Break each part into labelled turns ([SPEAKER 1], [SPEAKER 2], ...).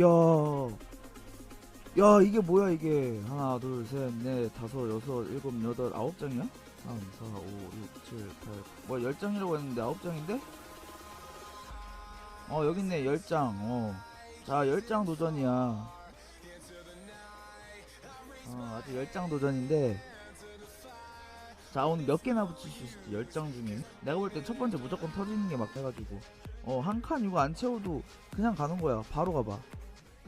[SPEAKER 1] 야, 야 이게 뭐야 이게 하나 둘 셋 넷 다섯 여섯 일곱 여덟 아홉 장이야? 3, 4, 5, 6, 7, 8, 뭐열 장이라고 했는데 아홉 장인데? 어 여기 있네 열 장. 어, 자열 장 도전이야. 어 아직 열장 도전인데. 자 오늘 몇 개나 붙일 수 있을지 열장 중에 내가 볼 때 첫 번째 무조건 터지는 게 맞해가지고 어 한 칸 이거 안 채워도 그냥 가는 거야 바로 가봐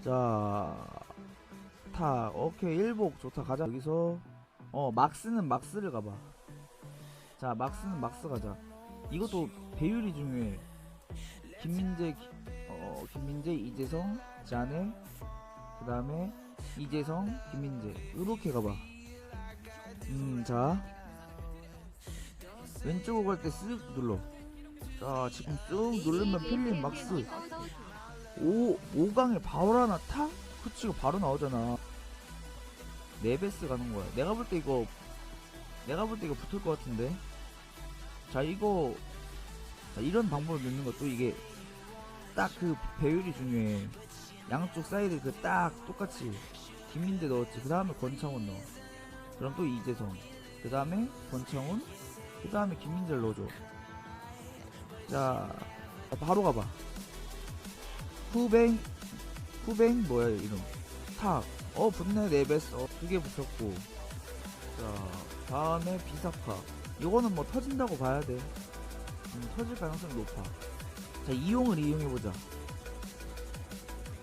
[SPEAKER 1] 자, 타, 오케이, 일복, 좋다, 가자. 여기서, 어, 막스는 막스를 가봐. 자, 막스는 막스 가자. 이것도 배율이 중요해. 김민재, 기- 어, 김민재, 이재성, 자네, 그 다음에, 이재성, 김민재. 이렇게 가봐. 음, 자. 왼쪽으로 갈 때 쓱 눌러. 자, 지금 쓱 누르면 필름 막스. 오, 5강에 바로 하나 타? 그치, 이거 바로 나오잖아. 네베스 가는 거야. 내가 볼 때 이거, 내가 볼 때 이거 붙을 것 같은데. 자, 이거, 자, 이런 방법을 넣는 것도 이게 딱 그 배율이 중요해. 양쪽 사이드 그 딱 똑같이 김민재 넣었지. 그 다음에 권창훈 넣어. 그럼 또 이재성. 그 다음에 권창훈. 그 다음에 김민재를 넣어줘. 자, 바로 가봐. 후뱅 후뱅 뭐야 이름? 탑어 붙네 네베스. 어, 두 개 붙였고. 자 다음에 비사카. 이거는 뭐 터진다고 봐야 돼. 음, 터질 가능성이 높아. 자 이용을 이용해보자.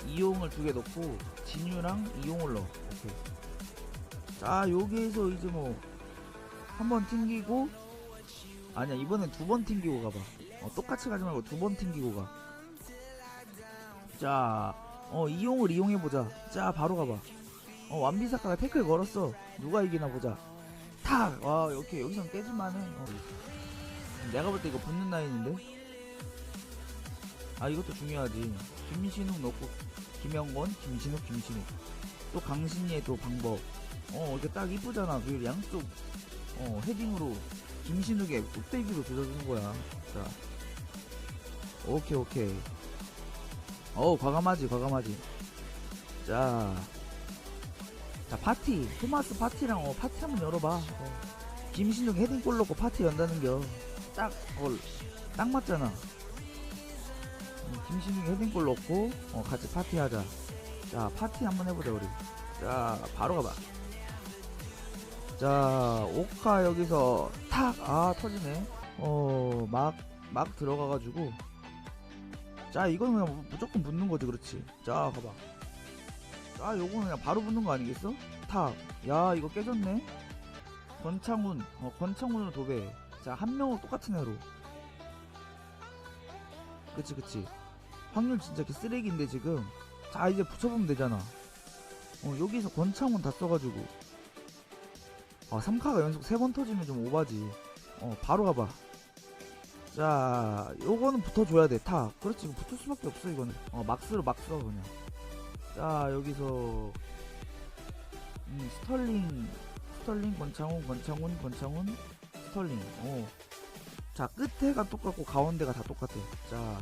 [SPEAKER 1] 이용을 두 개 넣고 진유랑 이용을 넣어. 오케이. 자 여기에서 이제 뭐 한번 튕기고 아니야 이번엔 두 번 튕기고 가봐 어, 똑같이 가지 말고 두 번 튕기고 가 자, 어, 이용을 이용해보자. 자, 바로 가봐. 어, 완비사카가 태클 걸었어. 누가 이기나 보자. 탁! 와, 이렇게, 여기선 깨질만 해. 어. 내가 볼 때 이거 붙는 라인인데? 아, 이것도 중요하지. 김신욱 넣고, 김영권, 김신욱, 김신욱. 또 강신희의 또 방법. 어, 이렇게 딱 이쁘잖아. 그 양쪽, 어, 헤딩으로, 김신욱의 뚝배기로 조져주는 거야. 자. 오케이, 오케이. 어우 과감하지 과감하지. 자, 자 파티. 토마스 파티랑 어, 파티 한번 열어봐. 어. 김신중 헤딩골 넣고 파티 연다는 겨. 딱 그걸 딱 맞잖아. 음, 김신중 헤딩골 넣고 어, 같이 파티하자. 자 파티 한번 해보자 우리. 자 바로 가봐 자 오카 여기서 탁! 아 터지네. 어막막 들어가가지고. 자 이거는 그냥 무조건 붙는 거지 그렇지. 자 가봐. 자 요거는 그냥 바로 붙는 거 아니겠어? 탁 야 이거 깨졌네. 권창훈. 어 권창훈으로 도배. 자한 명으로 똑같은 애로. 그치 그치. 확률 진짜 개 쓰레기인데 지금. 자 이제 붙여보면 되잖아. 어 여기서 권창훈 다 써가지고 아 3카가 연속 3번 터지면 좀 오바지 어 바로 가봐 자, 요거는 붙어줘야 돼, 타. 그렇지, 이거 붙을 수밖에 없어, 이거는. 어, 막스로, 막스로, 그냥. 자, 여기서, 음, 스털링, 스털링, 권창훈, 권창훈, 권창훈, 스털링, 어. 자, 끝에가 똑같고, 가운데가 다 똑같아. 자,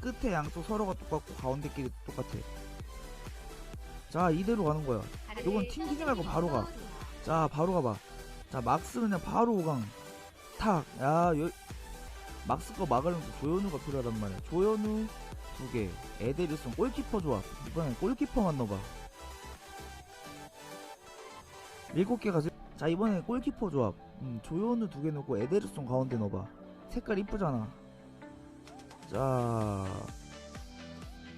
[SPEAKER 1] 끝에 양쪽 서로가 똑같고, 가운데끼리 똑같아. 자, 이대로 가는 거야. 요건 튕기지 말고 바로 가. 자, 바로 가봐. 자, 막스 그냥 바로 5강. 탁. 야, 요, 막스 거 막으려면 조현우가 필요하단 말이야. 조현우 두 개. 에데르슨 골키퍼 조합. 이번엔 골키퍼만 넣어봐. 일곱 개가 지- 자 이번엔 골키퍼 조합. 음, 조현우 두 개 넣고 에데르슨 가운데 넣어봐. 색깔 이쁘잖아. 자,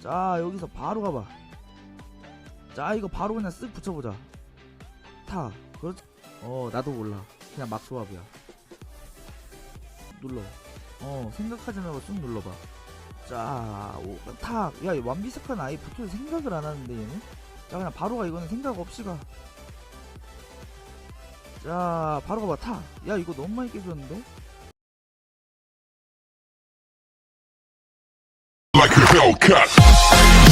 [SPEAKER 1] 자 여기서 바로 가봐. 자 이거 바로 그냥 쓱 붙여보자. 타. 그렇지. 어 나도 몰라. 그냥 막 조합이야. 눌러. 어 생각하지 말고 쑥 눌러봐 자 오, 탁! 야이 완비사카는 아예 붙을 생각을 안 하는데 얘는 자 그냥 바로 가 이거는 생각 없이 가자 바로 가봐 탁! 야 이거 너무 많이 깨졌는데
[SPEAKER 2] like a Hellcat.